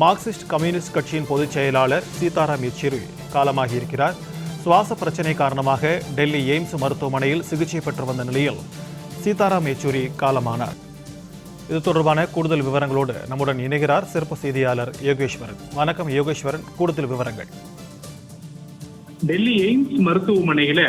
Marxist communist கட்சியின் பொதுச் செயலாளர் சீதாராம் யெச்சூரி காலமாகியிருக்கிறார். சுவாச பிரச்சனை காரணமாக டெல்லி எய்ம்ஸ் மருத்துவமனையில் சிகிச்சை பெற்று வந்த நிலையில் சீதாராம் யெச்சூரி காலமானார். இது தொடர்பான கூடுதல் விவரங்களோடு நம்முடன் இணைகிறார் சிறப்பு செய்தியாளர் யோகேஸ்வரன். வணக்கம் யோகேஸ்வரன் கூடுதல் விவரங்கள். டெல்லி எய்ம்ஸ் மருத்துவமனையில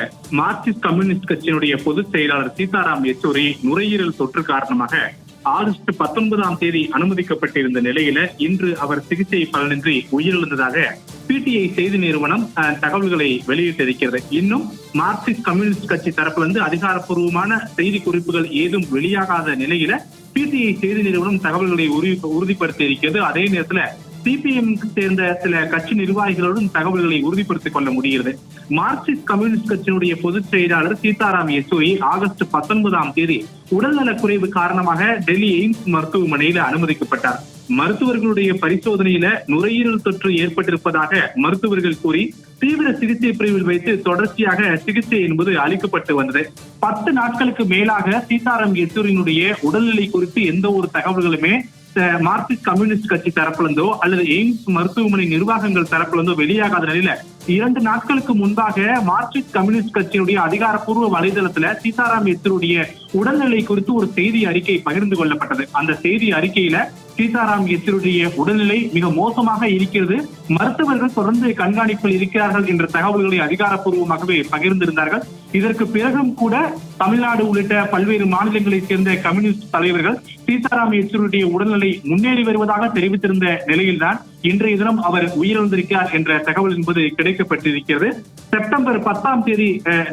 மார்க்சிஸ்ட் கம்யூனிஸ்ட் கட்சியினுடைய பொதுச் செயலாளர் சீதாராம் யெச்சூரி நுரையீரல் தொற்று காரணமாக ஆகஸ்ட் பத்தொன்பதாம் தேதி அனுமதிக்கப்பட்டிருந்த நிலையில இன்று அவர் சிகிச்சை பலனின்றி உயிரிழந்ததாக பிடிஐ செய்தி நிறுவனம் தகவல்களை வெளியிட்டிருக்கிறது. இன்னும் மார்க்சிஸ்ட் கம்யூனிஸ்ட் கட்சி தரப்புல இருந்து அதிகாரப்பூர்வமான செய்தி குறிப்புகள் ஏதும் வெளியாகாத நிலையில பிடிஐ செய்தி நிறுவனம் தகவல்களை உறுதி- உறுதிப்படுத்தி இருக்கிறது அதே நேரத்துல சிபிஎம் சேர்ந்த சில கட்சி நிர்வாகிகளுடன் தகவல்களை உறுதிப்படுத்திக் கொள்ள முடிகிறது. மார்க்சிஸ்ட் கம்யூனிஸ்ட் கட்சியினுடைய பொதுச் செயலாளர் சீதாராம் யெச்சூரி ஆகஸ்ட் பத்தொன்பதாம் தேதி உடல்நலக் குறைவு காரணமாக டெல்லி எய்ம்ஸ் மருத்துவமனையில அனுமதிக்கப்பட்டார். மருத்துவர்களுடைய பரிசோதனையில நுரையீரல் தொற்று ஏற்பட்டிருப்பதாக மருத்துவர்கள் கூறி தீவிர சிகிச்சை பிரிவில் வைத்து தொடர்ச்சியாக சிகிச்சை என்பது அளிக்கப்பட்டு வந்தது. பத்து நாட்களுக்கு மேலாக சீதாராம் யெச்சூரியினுடைய உடல்நிலை குறித்து எந்த ஒரு தகவல்களுமே மார்க்சிஸ்ட் கம்யூனிஸ்ட் கட்சி தரப்பிலிருந்தோ அல்லது எய்ம்ஸ் மருத்துவமனை நிர்வாகங்கள் தரப்பிலிருந்தோ வெளியாகாத நிலையில இரண்டு நாட்களுக்கு முன்பாக மார்க்சிஸ்ட் கம்யூனிஸ்ட் கட்சியினுடைய அதிகாரப்பூர்வ வலைதளத்துல சீதாராம் யெச்சூருடைய உடல்நிலை குறித்து ஒரு செய்தி அறிக்கை பகிர்ந்து கொள்ளப்பட்டது. அந்த செய்தி அறிக்கையில சீதாராம் யெச்சூருடைய உடல்நிலை மிக மோசமாக இருக்கிறது. மருத்துவர்கள் தொடர்ந்து கண்காணிப்பில் இருக்கிறார்கள் என்ற தகவல்களை அதிகாரப்பூர்வமாகவே பகிர்ந்திருந்தார்கள். இதற்கு பிறகும் கூட தமிழ்நாடு உள்ளிட்ட பல்வேறு மாநிலங்களைச் சேர்ந்த கம்யூனிஸ்ட் தலைவர்கள் சீதாராம் யெச்சூருடைய உடல்நிலை முன்னேறி வருவதாக தெரிவித்திருந்த நிலையில்தான் இன்றைய தினம் அவர் உயிரிழந்திருக்கிறார் என்ற தகவல் என்பது கிடைக்கப்பட்டிருக்கிறது. செப்டம்பர் பத்தாம் தேதி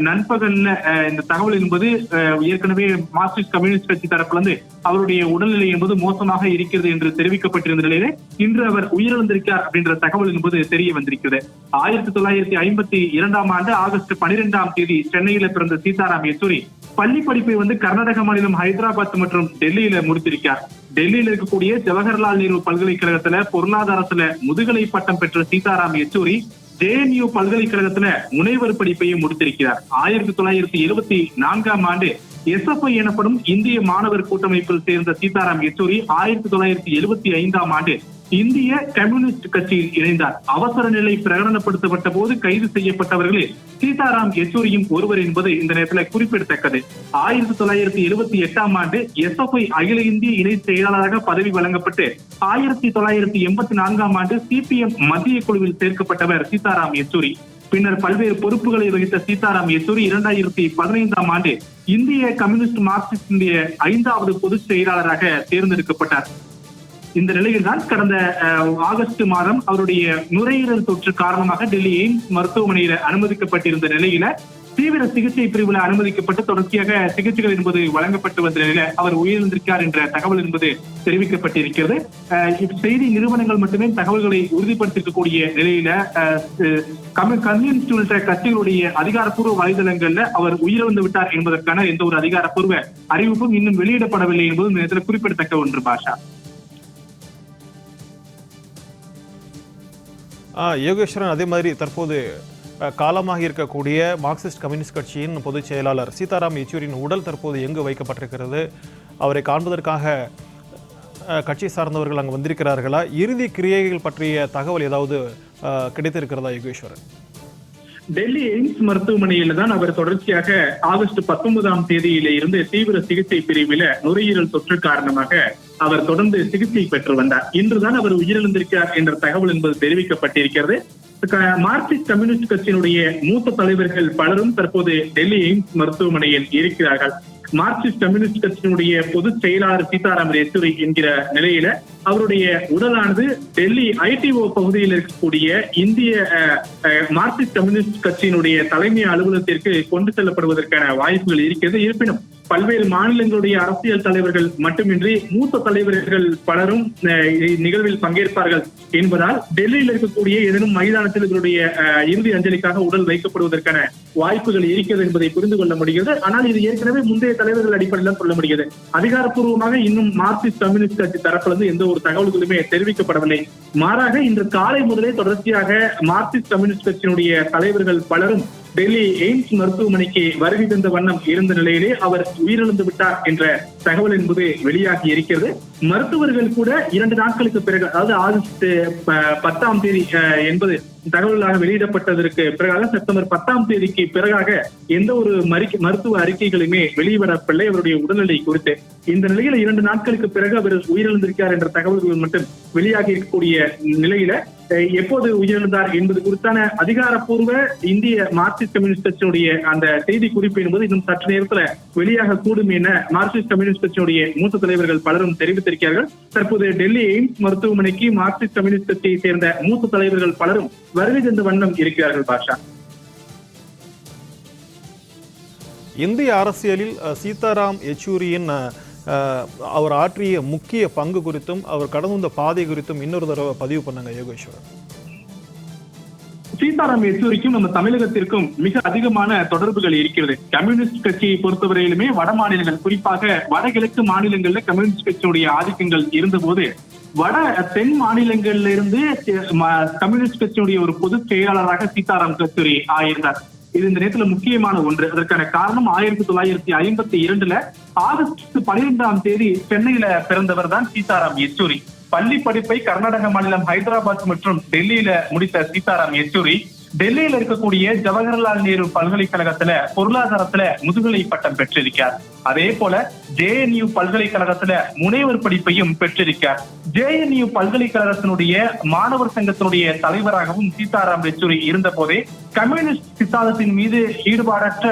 நண்பகல்ல இந்த தகவல் என்பது ஏற்கனவே மார்க்சிஸ்ட் கம்யூனிஸ்ட் கட்சி தரப்பிலிருந்து அவருடைய உடல்நிலை என்பது மோசமாக இருக்கிறது என்று தெரிவிக்கப்பட்டிருந்த நிலையிலே இன்று அவர் உயிரிழந்திருக்கிறார் அப்படின்ற தகவல் என்பது தெரிய வந்திருக்கிறது. ஆயிரத்தி தொள்ளாயிரத்தி ஐம்பத்தி இரண்டாம் ஆண்டு ஆகஸ்ட் பனிரெண்டாம் தேதி சென்னையில பிறந்த சீதாராம் யெச்சூரி பள்ளி படிப்பை வந்து கர்நாடக மாநிலம் ஹைதராபாத் மற்றும் டெல்லியில முடித்திருக்கார். டெல்லியில இருக்கக்கூடிய ஜவஹர்லால் நேரு பல்கலைக்கழகத்துல பொருளாதாரத்துல முதுகலை பட்டம் பெற்ற சீதாராம் யெச்சூரி ஜேஎன்யூ பல்கலைக்கழகத்துல முனைவர் படிப்பையும் முடித்திருக்கிறார். ஆயிரத்தி தொள்ளாயிரத்தி எழுபத்தி நான்காம் ஆண்டு எஸ்எஃப்ஐ எனப்படும் இந்திய மாணவர் கூட்டமைப்பில் சேர்ந்த சீதாராம் யெச்சூரி ஆயிரத்தி தொள்ளாயிரத்தி எழுபத்தி ஐந்தாம் ஆண்டு இந்திய கம்யூனிஸ்ட் கட்சியில் இணைந்தார். அவசர நிலை பிரகடனப்படுத்தப்பட்ட போது கைது செய்யப்பட்டவர்களில் சீதாராம் யெச்சூரியும் ஒருவர் என்பது இந்த நேரத்தில் குறிப்பிடத்தக்கது. ஆயிரத்தி தொள்ளாயிரத்தி எழுபத்தி எட்டாம் ஆண்டு எஸ்எஃப்ஐ அகில இந்திய இணை செயலாளராக பதவி வழங்கப்பட்டு ஆயிரத்தி தொள்ளாயிரத்தி எண்பத்தி நான்காம் ஆண்டு சிபிஎம் மத்திய குழுவில் சேர்க்கப்பட்டவர் சீதாராம் யெச்சூரி. பின்னர் பல்வேறு பொறுப்புகளை வகித்த சீதாராம் யெச்சூரி இரண்டாயிரத்தி பதினைந்தாம் ஆண்டு இந்திய கம்யூனிஸ்ட் மார்க்சிஸ்டினுடைய ஐந்தாவது பொதுச் செயலாளராக தேர்ந்தெடுக்கப்பட்டார். இந்த நிலையில் தான் கடந்த ஆகஸ்ட் மாதம் அவருடைய நுரையீரல் தொற்று காரணமாக டெல்லி எய்ம்ஸ் மருத்துவமனையில் அனுமதிக்கப்பட்டிருந்த நிலையில தீவிர சிகிச்சை பிரிவில் அனுமதிக்கப்பட்டு தொடர்ச்சியாக சிகிச்சைகள் என்பது வழங்கப்பட்டு வந்த நிலையில அவர் உயிரிழந்திருக்கிறார் என்ற தகவல் என்பது தெரிவிக்கப்பட்டிருக்கிறது. செய்தி நிறுவனங்கள் மட்டுமே தகவல்களை உறுதிப்படுத்திருக்கக்கூடிய நிலையில கம்யூனிஸ்ட் உள்ளிட்ட கட்சிகளுடைய அதிகாரப்பூர்வ வலைதளங்கள்ல அவர் உயிரிழந்து விட்டார் என்பதற்கான எந்த ஒரு அதிகாரப்பூர்வ அறிவிப்பும் இன்னும் வெளியிடப்படவில்லை என்பதும் நேரத்தில் குறிப்பிடத்தக்க ஒன்று பாஷா. யோகேஸ்வரன் அதே மாதிரி தற்போது காலமாக இருக்கக்கூடிய மார்க்சிஸ்ட் கம்யூனிஸ்ட் கட்சியின் பொதுச் செயலாளர் சீதாராம் யெச்சூரியின் உடல் தற்போது எங்கு வைக்கப்பட்டிருக்கிறது? அவரை காண்பதற்காக கட்சி சார்ந்தவர்கள் அங்கு வந்திருக்கிறார்களா? இறுதி கிரியைகள் பற்றிய தகவல் ஏதாவது கிடைத்திருக்கிறதா யோகேஸ்வரன்? டெல்லி எய்ம்ஸ் மருத்துவமனையில தான் அவர் தொடர்ச்சியாக ஆகஸ்ட் பத்தொன்பதாம் தேதியில இருந்து தீவிர சிகிச்சை பிரிவில நுரையீரல் தொற்று காரணமாக அவர் தொடர்ந்து சிகிச்சை பெற்று வந்தார். இன்றுதான் அவர் உயிரிழந்திருக்கிறார் என்ற தகவல் என்பது தெரிவிக்கப்பட்டிருக்கிறது. மார்க்சிஸ்ட் கம்யூனிஸ்ட் கட்சியினுடைய மூத்த தலைவர்கள் பலரும் தற்போது டெல்லி எய்ம்ஸ் மருத்துவமனையில் இருக்கிறார்கள். மார்க்சிஸ்ட் கம்யூனிஸ்ட் கட்சியினுடைய பொதுச் செயலாளர் சீதாராம் யெச்சூரி என்கிற நிலையில அவருடைய உடலானது டெல்லி ஐடிஓ பகுதியில் இருக்கக்கூடிய இந்திய மார்க்சிஸ்ட் கம்யூனிஸ்ட் கட்சியினுடைய தலைமை அலுவலகத்திற்கு கொண்டு செல்லப்படுவதற்கான வாய்ப்புகள் இருக்கிறது. இருப்பினும் பல்வேறு மாநிலங்களுடைய அரசியல் தலைவர்கள் மட்டுமின்றி மூத்த தலைவர்கள் பலரும் நிகழ்வில் பங்கேற்பார்கள் என்பதால் டெல்லியில் இருக்கக்கூடிய ஏதேனும் மைதானத்தில் இவருடைய அஹ், இறுதி அஞ்சலிக்காக உடல் வைக்கப்படுவதற்கான வாய்ப்புகள் இருக்கிறது என்பதை புரிந்து கொள்ள முடிகிறது. ஆனால் இது ஏற்கனவே முந்தைய தலைவர்கள் அடிப்படையில் சொல்ல முடிகிறது. அதிகாரப்பூர்வமாக இன்னும் மார்க்சிஸ்ட் கம்யூனிஸ்ட் கட்சி தரப்பிலிருந்து எந்த ஒரு தகவல்களுமே தெரிவிக்கப்படவில்லை. மாறாக இன்று காலை முதலே தொடர்ச்சியாக மார்க்சிஸ்ட் கம்யூனிஸ்ட் கட்சியினுடைய தலைவர்கள் பலரும் டெல்லி எய்ம்ஸ் மருத்துவமனைக்கு வருகை தந்த வண்ணம் இருந்த நிலையிலே அவர் உயிரிழந்து விட்டார் என்ற தகவல் என்பது வெளியாகி இருக்கிறது. மருத்துவர்கள் கூட இரண்டு நாட்களுக்கு பிறகு அதாவது ஆகஸ்ட் பத்தாம் தேதி என்பது தகவலாக வெளியிடப்பட்டதற்கு பிறகாக செப்டம்பர் பத்தாம் தேதிக்கு பிறகாக எந்த ஒரு மருத்துவ அறிக்கைகளுமே வெளியிடப்படவில்லை. அவருடைய உடல்நிலை குறித்து இந்த நிலையில இரண்டு நாட்களுக்கு பிறகு அவர் உயிரிழந்திருக்கிறார் என்ற தகவல்கள் மட்டும் வெளியாகி இருக்கக்கூடிய நிலையில எப்போது உயிரிழந்தார் என்பது குறித்தான அதிகாரப்பூர்வ இந்திய மார்க்சிஸ்ட் கம்யூனிஸ்ட் கட்சியுடைய அந்த செய்தி குறிப்பு என்பது இன்னும் சற்று நேரத்துல வெளியாக கூடும் என மார்க்சிஸ்ட் கம்யூனிஸ்ட் கட்சியுடைய மூத்த தலைவர்கள் பலரும் தெரிவித்திருக்கிறார்கள். தற்போது டெல்லி எய்ம்ஸ் மருத்துவமனைக்கு மார்க்சிஸ்ட் கம்யூனிஸ்ட் கட்சியை சேர்ந்த மூத்த தலைவர்கள் பலரும் வருகை தந்த வண்ணம் இருக்கிறார்கள் பாஷா. இந்திய அரசியலில் அஹ், சீதாராம் யெச்சூரியின் அவர் ஆற்றிய முக்கிய பங்கு குறித்தும் அவர் கடந்து வந்த பாதை குறித்தும் இன்னொரு தடவை பதிவு பண்ணுங்க யோகேஸ்வரன் சீதாராம் யெச்சூரிக்கும் நம்ம தமிழகத்திற்கும் மிக அதிகமான தொடர்புகள் இருக்கிறது. கம்யூனிஸ்ட் கட்சியை பொறுத்தவரையிலுமே வட மாநிலங்கள் குறிப்பாக வடகிழக்கு மாநிலங்கள்ல கம்யூனிஸ்ட் கட்சியுடைய ஆதிக்கங்கள் இருந்தபோது வட தென் மாநிலங்கள்ல இருந்து கம்யூனிஸ்ட் கட்சியுடைய ஒரு பொதுச் செயலாளராக சீதாராம் யெச்சூரி ஆயிருந்தார். இது இந்த நேரத்துல முக்கியமான ஒன்று. அதற்கான காரணம் ஆயிரத்தி தொள்ளாயிரத்தி ஐம்பத்தி இரண்டுல ஆகஸ்ட் பனிரெண்டாம் தேதி சென்னையில பிறந்தவர் தான் சீதாராம் யெச்சூரி. பள்ளி படிப்பை கர்நாடக மாநிலம் ஹைதராபாத் மற்றும் டெல்லியில முடித்த சீதாராம் யெச்சூரி. டெல்லியில இருக்கக்கூடிய ஜவஹர்லால் நேரு பல்கலைக்கழகத்துல பொருளாதாரத்துல முதுகலை பட்டம் பெற்றிருக்கார் அதே போல ஜேஎன்யூ பல்கலைக்கழகத்துல முனைவர் படிப்பையும் பெற்றிருக்கார் ஜேஎன்யூ பல்கலைக்கழகத்தினுடைய மாணவர் சங்கத்தினுடைய தலைவராகவும் சீதாராம் யெச்சூரி இருந்த போதே கம்யூனிஸ்ட் சித்தாந்தத்தின் மீது ஈடுபாடற்ற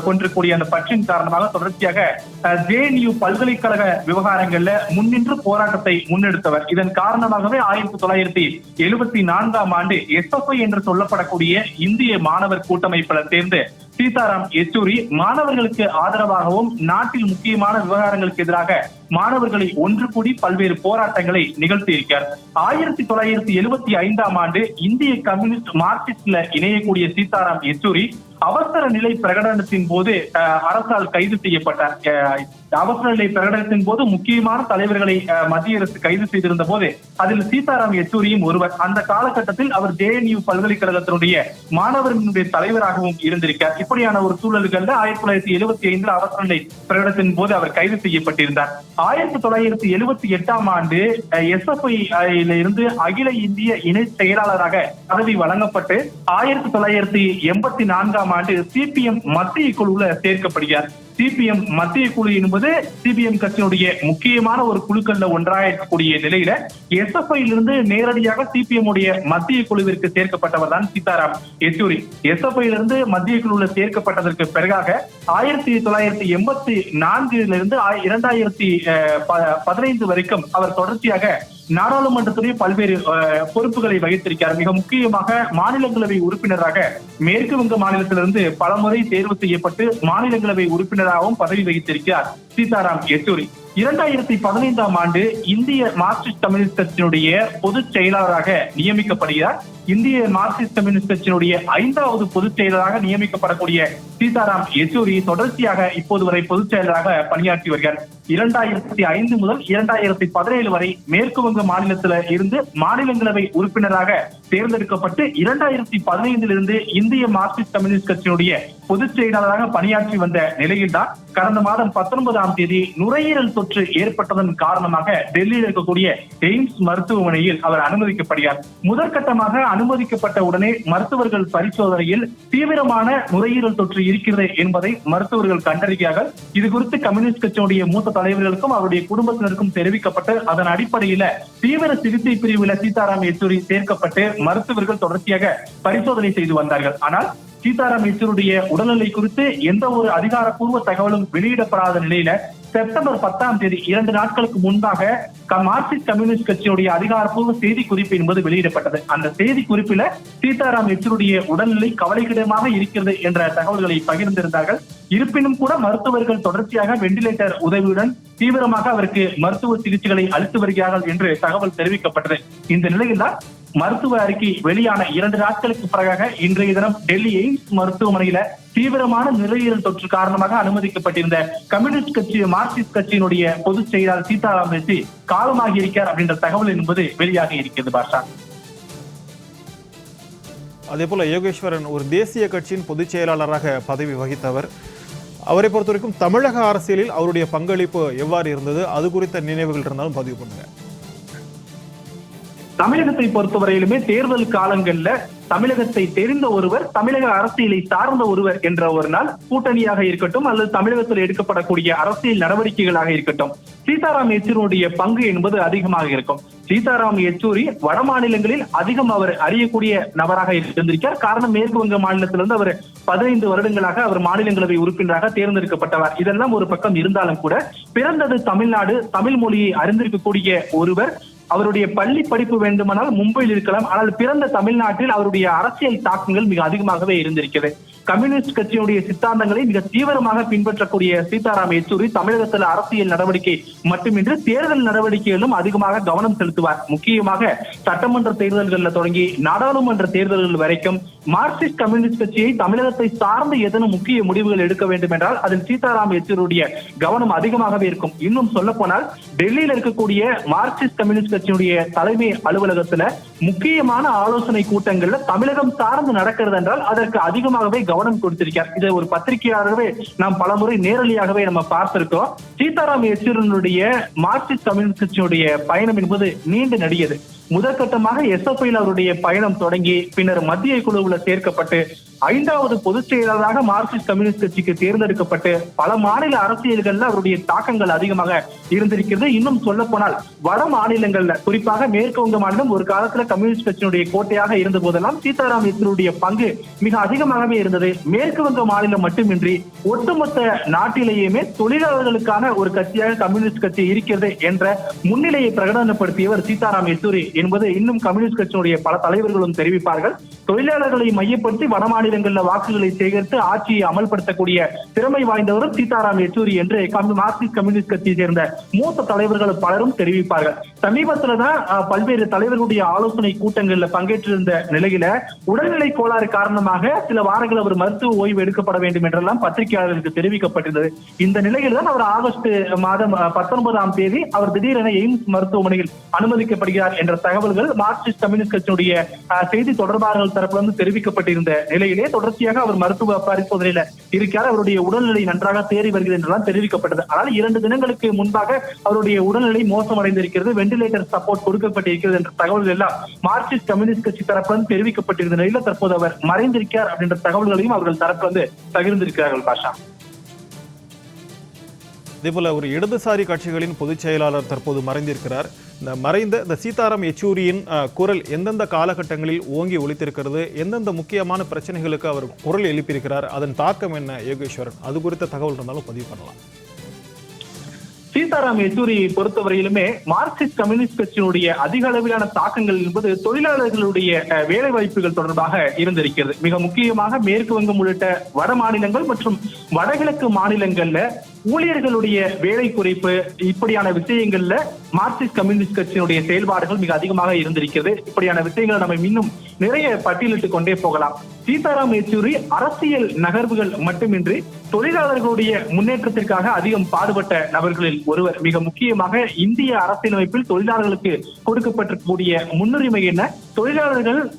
கொண்டிருக்கூடிய அந்த பற்றின் காரணமாக தொடர்ச்சியாக ஜேஎன்யூ பல்கலைக்கழக விவகாரங்கள்ல முன்னின்று போராட்டத்தை முன்னெடுத்தவர். இதன் காரணமாகவே ஆயிரத்தி தொள்ளாயிரத்தி எழுபத்தி நான்காம் ஆண்டு எஸ்எஃப்ஐ என்று சொல்லப்பட்ட செயல்படக்கூடிய இந்திய மாணவர் கூட்டமைப்புல சேர்ந்து சீதாராம் யெச்சூரி மாணவர்களுக்கு ஆதரவாகவும் நாட்டில் முக்கியமான விவகாரங்களுக்கு எதிராக மாணவர்களை ஒன்று கூடி பல்வேறு போராட்டங்களை நிகழ்த்தியிருக்கார் ஆயிரத்தி தொள்ளாயிரத்தி எழுபத்தி ஐந்தாம் ஆண்டு இந்திய கம்யூனிஸ்ட் மார்க்சிஸ்ட்ல இணையக்கூடிய சீதாராம் யெச்சூரி அவசர நிலை பிரகடனத்தின் போது அரசால் கைது செய்யப்பட்ட அவசர நிலை பிரகடனத்தின் போது முக்கியமான தலைவர்களை மத்திய அரசு கைது செய்திருந்த போது அதில் சீதாராம் யெச்சூரியும் ஒருவர். அந்த காலகட்டத்தில் அவர் ஜேஎன்யூ பல்கலைக்கழகத்தினுடைய மாணவர்களுடைய தலைவராகவும் இருந்திருக்கார். இப்படியான ஒரு சூழல்கள்ல ஆயிரத்தி தொள்ளாயிரத்தி எழுபத்தி ஐந்தில் அவசர நிலை பிரகடனத்தின் போது அவர் கைது செய்யப்பட்டிருந்தார். ஆயிரத்தி தொள்ளாயிரத்தி எழுபத்தி எட்டாம் ஆண்டு எஸ்எஃப்ஐ இருந்து அகில இந்திய இணை செயலாளராக பதவி வழங்கப்பட்டு ஆயிரத்தி தொள்ளாயிரத்தி எண்பத்தி நான்காம் ஆண்டு சிபிஎம் மத்திய குழுவுல சேர்க்கப்படுகிறார். சிபிஎம் மத்திய குழு என்பது சிபிஎம் கட்சியினுடைய முக்கியமான ஒரு குழுக்கள்ல ஒன்றாக இருக்கக்கூடிய நிலையில எஸ்எஃப்ஐ இருந்து நேரடியாக சிபிஎம் உடைய மத்திய குழுவிற்கு சேர்க்கப்பட்டவர் தான் சீதாராம் யெச்சூரி. எஸ்எஃப்ஐ இருந்து மத்திய குழுவில் சேர்க்கப்பட்டதற்கு பிறகாக ஆயிரத்தி தொள்ளாயிரத்தி எண்பத்தி நான்கிலிருந்து இரண்டாயிரத்தி பதினைந்து வரைக்கும் அவர் தொடர்ச்சியாக நாடாளுமன்றத்துடைய பல்வேறு பொறுப்புகளை வகித்திருக்கிறார். மிக முக்கியமாக மாநிலங்களவை உறுப்பினராக மேற்கு வங்க மாநிலத்திலிருந்து பலமுறை தேர்வு செய்யப்பட்டு மாநிலங்களவை உறுப்பினராகவும் பதவி வகித்திருக்கிறார் சீதாராம் யெச்சூரி. இரண்டாயிரத்தி பதினைந்தாம் ஆண்டு இந்திய மார்க்சிஸ்ட் கம்யூனிஸ்ட் கட்சியினுடைய பொதுச் செயலாளராக நியமிக்கப்படுகிறார். இந்திய மார்க்சிஸ்ட் கம்யூனிஸ்ட் கட்சியினுடைய ஐந்தாவது பொதுச் செயலராக நியமிக்கப்படக்கூடிய சீதாராம் யெச்சூரி தொடர்ச்சியாக இப்போது வரை பொதுச் செயலராக பணியாற்றி வருகிறார். இரண்டாயிரத்தி ஐந்து முதல் இரண்டாயிரத்தி பதினேழு வரை மேற்கு வங்க மாநிலத்தில இருந்து மாநிலங்களவை உறுப்பினராக தேர்ந்தெடுக்கப்பட்டு இரண்டாயிரத்தி பதினைந்திலிருந்து இந்திய மார்க்சிஸ்ட் கம்யூனிஸ்ட் கட்சியினுடைய பொதுச் செயலாளராக பணியாற்றி வந்த நிலையில்தான் கடந்த மாதம் பத்தொன்பதாம் தேதி நுரையீரல் தொற்று தொற்று ஏற்பட்டதன் காரணமாக டெல்லியில் இருக்கக்கூடிய எய்ம்ஸ் மருத்துவமனையில் அவர் அனுமதிக்கப்படுகிறார். முதற்கட்டமாக அனுமதிக்கப்பட்ட உடனே மருத்துவர்கள் பரிசோதனையில் தீவிரமான நுரையீரல் தொற்று இருக்கிறது என்பதை மருத்துவர்கள் கண்டறிகிறார்கள். இது குறித்து கம்யூனிஸ்ட் கட்சியுடைய மூத்த தலைவர்களுக்கும் அவருடைய குடும்பத்தினருக்கும் தெரிவிக்கப்பட்டு அதன் அடிப்படையில தீவிர சிகிச்சை பிரிவில் சீதாராம் யெச்சூரி சேர்க்கப்பட்டு மருத்துவர்கள் தொடர்ச்சியாக பரிசோதனை செய்து வந்தார்கள். ஆனால் சீதாராம் யெச்சூருடைய உடல்நிலை குறித்து எந்த ஒரு அதிகாரப்பூர்வ தகவலும் வெளியிடப்படாத நிலையில செப்டம்பர் பத்தாம் தேதி இரண்டு நாட்களுக்கு முன்பாக மார்க்சிஸ்ட் கம்யூனிஸ்ட் கட்சியுடைய அதிகாரப்பூர்வ செய்தி குறிப்பு என்பது வெளியிடப்பட்டது. அந்த செய்தி குறிப்பில சீதாராம் யெச்சூருடைய உடல்நிலை கவலைக்கிடமாக இருக்கிறது என்ற தகவல்களை பகிர்ந்திருந்தார்கள். இருப்பினும் கூட மருத்துவர்கள் தொடர்ச்சியாக வெண்டிலேட்டர் உதவியுடன் தீவிரமாக அவருக்கு மருத்துவ சிகிச்சைகளை அளித்து வருகிறார்கள் என்று தகவல் தெரிவிக்கப்பட்டது. இந்த நிலையில்தான் மருத்துவ அறிக்கை வெளியான இரண்டு நாட்களுக்கு பிறகாக இன்றைய தினம் டெல்லி எய்ம்ஸ் மருத்துவமனையில தீவிரமான நுரையீரல் தொற்று காரணமாக அனுமதிக்கப்பட்டிருந்த கம்யூனிஸ்ட் கட்சி மார்க்சிஸ்ட் கட்சியினுடைய பொதுச் செயலாளர் சீதாராம் ரெட்டி காலமாகி இருக்கிறார் அப்படின்ற தகவல் என்பது வெளியாகி இருக்கிறது பாஷா. அதே போல யோகேஸ்வரன் ஒரு தேசிய கட்சியின் பொதுச் செயலாளராக பதவி வகித்தவர். அவரை பொறுத்த வரைக்கும் தமிழக அரசியலில் அவருடைய பங்களிப்பு எவ்வாறு இருந்தது அது குறித்த நினைவுகள் இருந்தாலும் பதிவு பண்ணுங்க. தமிழகத்தை பொறுத்தவரையிலுமே தேர்தல் காலங்கள்ல தமிழகத்தை தெரிந்த ஒருவர் தமிழக அரசியலை சார்ந்த ஒருவர் என்ற ஒரு நாள் கூட்டணியாக இருக்கட்டும் அல்லது தமிழகத்தில் எடுக்கப்படக்கூடிய அரசியல் நடவடிக்கைகளாக இருக்கட்டும். சீதாராம் யெச்சூரியுடைய பங்கு என்பது அதிகமாக இருக்கும். சீதாராம் யெச்சூரி வட மாநிலங்களில் அதிகம் அவர் அறியக்கூடிய நபராக இருந்திருக்கார் காரணம் மேற்கு வங்க மாநிலத்திலிருந்து அவர் பதினைந்து வருடங்களாக அவர் மாநிலங்களவை உறுப்பினராக தேர்ந்தெடுக்கப்பட்டவர். இதெல்லாம் ஒரு பக்கம் இருந்தாலும் கூட பிறந்தது தமிழ்நாடு தமிழ் மொழியை அறிந்திருக்கக்கூடிய ஒருவர் அவருடைய பள்ளி படிப்பு வேண்டுமானால் மும்பையில் இருக்கலாம். ஆனால் பிறந்த தமிழ்நாட்டில் அவருடைய அரசியல் தாக்கங்கள் மிக அதிகமாகவே இருந்திருக்கிறது. கம்யூனிஸ்ட் கட்சியினுடைய சித்தாந்தங்களை மிக தீவிரமாக பின்பற்றக்கூடிய சீதாராம் யெச்சூரி தமிழகத்தில் அரசியல் நடவடிக்கை மட்டுமின்றி தேர்தல் நடவடிக்கைகளிலும் அதிகமாக கவனம் செலுத்துவார். முக்கியமாக சட்டமன்ற தேர்தல்களில் தொடங்கி நாடாளுமன்ற தேர்தல்கள் வரைக்கும் மார்க்சிஸ்ட் கம்யூனிஸ்ட் கட்சியை தமிழகத்தை சார்ந்து ஏதேனும் முக்கிய முடிவுகள் எடுக்க வேண்டும் என்றால் அதில் சீதாராம் யெச்சூருடைய கவனம் அதிகமாகவே இருக்கும். இன்னும் சொல்ல போனால் டெல்லியில் இருக்கக்கூடிய மார்க்சிஸ்ட் கம்யூனிஸ்ட் கட்சியினுடைய தலைமை அலுவலகத்துல முக்கியமான ஆலோசனை கூட்டங்கள்ல தமிழகம் சார்ந்து நடக்கிறது என்றால் அதற்கு அதிகமாகவே கவனம் கொடுத்திருக்கார். இதை ஒரு பத்திரிகையாகவே நாம் பலமுறை நேரடியாகவே நம்ம பார்த்திருக்கோம் சீதாராம் யெச்சூரனுடைய மார்க்சிஸ்ட் கம்யூனிஸ்ட் கட்சியினுடைய பயணம் என்பது நீண்டு நடிகது. முதற்கட்டமாக எஸ்எஃப்ஐயில் அவருடைய பயணம் தொடங்கி பின்னர் மத்திய குழுவில் சேர்க்கப்பட்டு ஐந்தாவது பொதுச் செயலாளராக மார்க்சிஸ்ட் கம்யூனிஸ்ட் கட்சிக்கு தேர்ந்தெடுக்கப்பட்டு பல மாநில அரசியல்கள்ல அவருடைய தாக்கங்கள் அதிகமாக இருந்திருக்கிறது. இன்னும் சொல்ல போனால் வட மாநிலங்கள்ல குறிப்பாக மேற்கு வங்க மாநிலம் ஒரு காலத்துல கம்யூனிஸ்ட் கட்சியினுடைய கோட்டையாக இருந்த போதெல்லாம் சீதாராம் யெச்சூரியுடைய பங்கு மிக அதிகமாகவே இருந்தது. மேற்கு வங்க மாநிலம் மட்டுமின்றி ஒட்டுமொத்த நாட்டிலேயுமே தொழிலாளர்களுக்கான ஒரு கட்சியாக கம்யூனிஸ்ட் கட்சி இருக்கிறது என்ற முன்னிலையை பிரகடனப்படுத்தியவர் சீதாராம் யெச்சூரி. என்பது இன்னும் கம்யூனிஸ்ட் கட்சியினுடைய பல தலைவர்களும் தெரிவிப்பார்கள். தொழிலாளர்களை மையப்படுத்தி வட மாநிலங்களில் வாக்குகளை சேகரித்து ஆட்சியை அமல்படுத்தக்கூடிய திறமை வாய்ந்தவரும் சீதாராம் யெச்சூரி என்று மார்க்சிஸ்ட் கம்யூனிஸ்ட் கட்சியை சேர்ந்த மூத்த தலைவர்கள் பலரும் தெரிவிப்பார்கள். சமீபத்துல தான் பல்வேறு தலைவர்களுடைய ஆலோசனை கூட்டங்கள்ல பங்கேற்றிருந்த நிலையில உடல்நிலை கோளாறு காரணமாக சில வாரங்கள் அவர் மருத்துவ ஓய்வு எடுக்கப்பட வேண்டும் என்றெல்லாம் பத்திரிகையாளர்களுக்கு தெரிவிக்கப்பட்டிருந்தது. இந்த நிலையில் தான் அவர் ஆகஸ்ட் மாதம் பத்தொன்பதாம் தேதி அவர் திடீரென எய்ம்ஸ் மருத்துவமனையில் அனுமதிக்கப்படுகிறார் என்ற தகவல்கள் மார்க்சிஸ்ட் கம்யூனிஸ்ட் கட்சியினுடைய அஹ், செய்தி தொடர்பாளர்கள் தரப்பிலிருந்து தெரிவிக்கப்பட்டிருந்த நிலையிலே தொடர்ச்சியாக அவர் மருத்துவ பரிசோதனையில இருக்கிறார் அவருடைய உடல்நிலை நன்றாக தேறி வருகிறது என்றெல்லாம் தெரிவிக்கப்பட்டது. ஆனால் இரண்டு தினங்களுக்கு முன்பாக அவருடைய உடல்நிலை மோசமடைந்திருக்கிறது. வெண்டிலேட்டர் சப்போர்ட் கொடுக்கப்பட்டிருக்கிறது என்ற தகவல்கள் எல்லாம் மார்க்சிஸ்ட் கம்யூனிஸ்ட் கட்சி தரப்பிலிருந்து தெரிவிக்கப்பட்டிருந்த நிலையில தற்போது அவர் மறைந்திருக்கிறார் அப்படின்ற தகவல்களையும் அவர்கள் தரப்பிலிருந்து பகிர்ந்திருக்கிறார்கள் பாஷா. இதேபோல ஒரு இடதுசாரி கட்சிகளின் பொதுச் செயலாளர் தற்போது மறைந்திருக்கிறார். இந்த மறைந்த இந்த சீதாராம் யெச்சூரியின் குரல் எந்தெந்த காலகட்டங்களில் ஓங்கி ஒழித்திருக்கிறது எந்தெந்த முக்கியமான பிரச்சனைகளுக்கு அவர் குரல் எழுப்பியிருக்கிறார் அதன் தாக்கம் என்ன யோகேஸ்வரன்? அது குறித்த தகவல் இருந்தாலும் பதிவு பண்ணலாம். சீதாராம் யெச்சூரியை பொறுத்தவரையிலுமே மார்க்சிஸ்ட் கம்யூனிஸ்ட் கட்சியினுடைய அதிக அளவிலான தாக்கங்கள் என்பது தொழிலாளர்களுடைய அஹ், வேலை வாய்ப்புகள் தொடர்பாக இருந்திருக்கிறது. மிக முக்கியமாக மேற்கு வங்கம் உள்ளிட்ட வட மாநிலங்கள் மற்றும் வடகிழக்கு மாநிலங்கள்ல ஊழியர்களுடைய வேலை குறைப்பு இப்படியான விஷயங்கள்ல மார்க்சிஸ்ட் கம்யூனிஸ்ட் கட்சியினுடைய செயல்பாடுகள் மிக அதிகமாக இருந்திருக்கிறது. இப்படியான விஷயங்களை நம்ம இன்னும் நிறைய பட்டியலிட்டு கொண்டே போகலாம். சீதாராம் யெச்சூரி அரசியல் நகர்வுகள் மட்டுமின்றி தொழிலாளர்களுடைய முன்னேற்றத்திற்காக அதிகம் பாடுபட்ட நபர்களில் ஒருவர். மிக முக்கியமாக இந்திய அரசியலமைப்பில் தொழிலாளர்களுக்கு கொடுக்கப்பட்டிருக்கக்கூடிய முன்னுரிமை என்ன? தொழிலாளர்கள்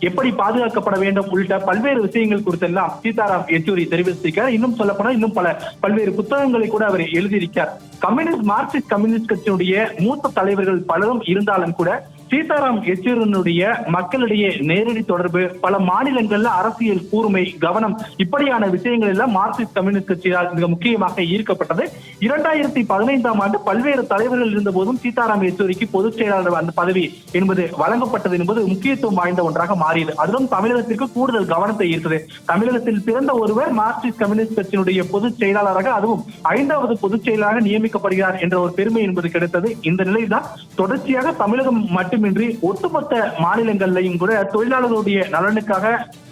எப்படி பாதுகாக்கப்பட வேண்டும் உள்ளிட்ட பல்வேறு விஷயங்கள் குறித்தெல்லாம் சீதாராம் யெச்சூரி தெரிவித்திருக்கிறார். இன்னும் சொல்ல போனால் இன்னும் பல பல்வேறு புத்தகங்களை கூட அவர் எழுதியிருக்கிறார். கம்யூனிஸ்ட் மார்க்சிஸ்ட் கம்யூனிஸ்ட் கட்சியினுடைய மூத்த தலைவர்கள் பலரும் இருந்தாலும் கூட சீதாராம் யெச்சூரனுடைய மக்களிடையே நேரடி தொடர்பு பல மாநிலங்கள்ல அரசியல் கூர்மை கவனம் இப்படியான விஷயங்கள் எல்லாம் மார்க்சிஸ்ட் கம்யூனிஸ்ட் கட்சியால் மிக முக்கியமாக ஈர்க்கப்பட்டது. இரண்டாயிரத்தி பதினைந்தாம் ஆண்டு பல்வேறு தலைவர்கள் இருந்த போதும் சீதாராம் யெச்சூரிக்கு பொதுச் செயலாளர் அந்த பதவி என்பது வழங்கப்பட்டது என்பது முக்கியத்துவம் வாய்ந்த ஒன்றாக மாறியது. அதிலும் தமிழகத்திற்கு கூடுதல் கவனத்தை ஈர்த்தது. தமிழகத்தில் பிறந்த ஒருவர் மார்க்சிஸ்ட் கம்யூனிஸ்ட் கட்சியினுடைய பொதுச் செயலாளராக அதுவும் ஐந்தாவது பொதுச் செயலாளராக நியமிக்கப்படுகிறார் என்ற ஒரு பெருமை என்பது கிடைத்தது. இந்த நிலையில்தான் தொடர்ச்சியாக தமிழகம் மட்டுமின்றி ஒட்டுமொத்த மாநிலங்கள்லையும் கூட தொழிலாளர்களுடைய நலனுக்காக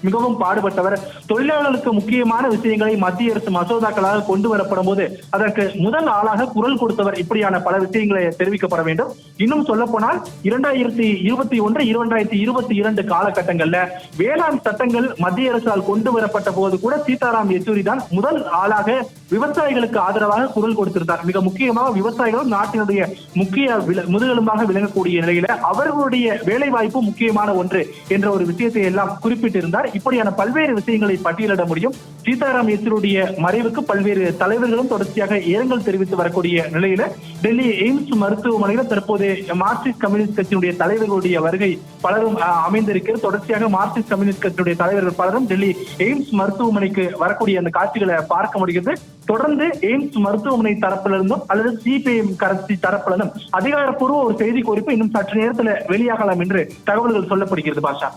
மிகவும் பாடுபட்டவர். தொழிலாளர்களுக்கு முக்கியமான விஷயங்களை மத்திய அரசு மசோதாக்களாக கொண்டு வரப்படும் போது அதற்கு முதல் ஆளாக குரல் கொடுத்தவர் இப்படியான பல விஷயங்களை தெரிவிக்கப்பட வேண்டும். இன்னும் சொல்ல போனால் இரண்டாயிரத்தி இருபத்தி ஒன்று இரண்டாயிரத்தி இருபத்தி இரண்டு காலகட்டங்கள்ல வேளாண் சட்டங்கள் மத்திய அரசால் கொண்டு வரப்பட்ட போது கூட சீதாராம் யெச்சூரி தான் முதல் ஆளாக விவசாயிகளுக்கு ஆதரவாக குரல் கொடுத்திருந்தார். மிக முக்கியமாக விவசாயிகளும் நாட்டினுடைய முக்கிய முதுகெலும்பாக விளங்கக்கூடிய நிலையில அவர்களுடைய வேலை வாய்ப்பு முக்கியமான ஒன்று என்ற ஒரு விஷயத்தை எல்லாம் குறிப்பிட்டிருந்தார். இப்படியான பல்வேறு விஷயங்களை பட்டியலிட முடியும். சீதாராம் யெச்சூரியுடைய மறைவுக்கு பல்வேறு தலைவர்களும் தொடர்ச்சியாக இரங்கல் தெரிவித்து வரக்கூடிய நிலையில டெல்லி எய்ம்ஸ் மருத்துவமனையில் தற்போது மார்க்சிஸ்ட் கம்யூனிஸ்ட் கட்சியினுடைய தலைவர்களுடைய வருகை பலரும் அஹ், அமைந்திருக்கிறது. தொடர்ச்சியாக மார்க்சிஸ்ட் கம்யூனிஸ்ட் கட்சியினுடைய தலைவர்கள் பலரும் டெல்லி எய்ம்ஸ் மருத்துவமனைக்கு வரக்கூடிய அந்த காட்சிகளை பார்க்க முடிகிறது. தொடர்ந்து எய்ம்ஸ் மருத்துவமனை தரப்பிலிருந்தும் அல்லது சிபிஎம் கட்சி தரப்பிலிருந்தும் அதிகாரப்பூர்வ ஒரு செய்தி குறிப்பு இன்னும் சற்று நேரத்தில் வெளியாகலாம் என்று தகவல்கள் சொல்லப்படுகிறது பாஷா.